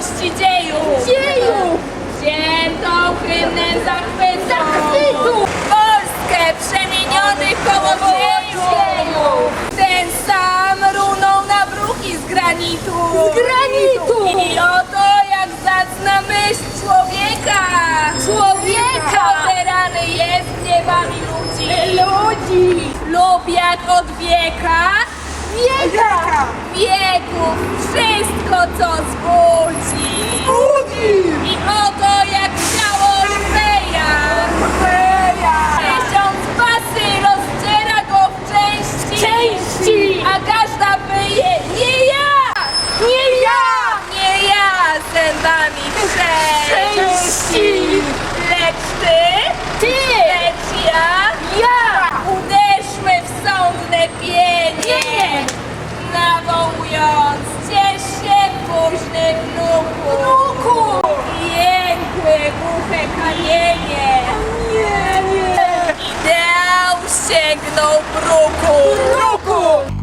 Wszechdoskonałości dzieju. Dzieju! Wziętą hymnem zachwytu. Zachwytu! Polskę przemienionych kołodziejów. Kołodziejów. Ten sam runął na bruki z granitu. Z granitu! I oto jak zacna myśl człowieka. Człowieka! Oterany jest gniewami ludzi. Ludzi! Lub jak od wieka, Wieka! wieków wszystko co zbudzi. Ludzi! I oto jak ciało Orfeja. Tysiąc pasy rozdziera go w części. Części! A każda wyje, nie ja! Nie ja! Nie ja zębami w Części! Lecz Ty! сигнал року! Року!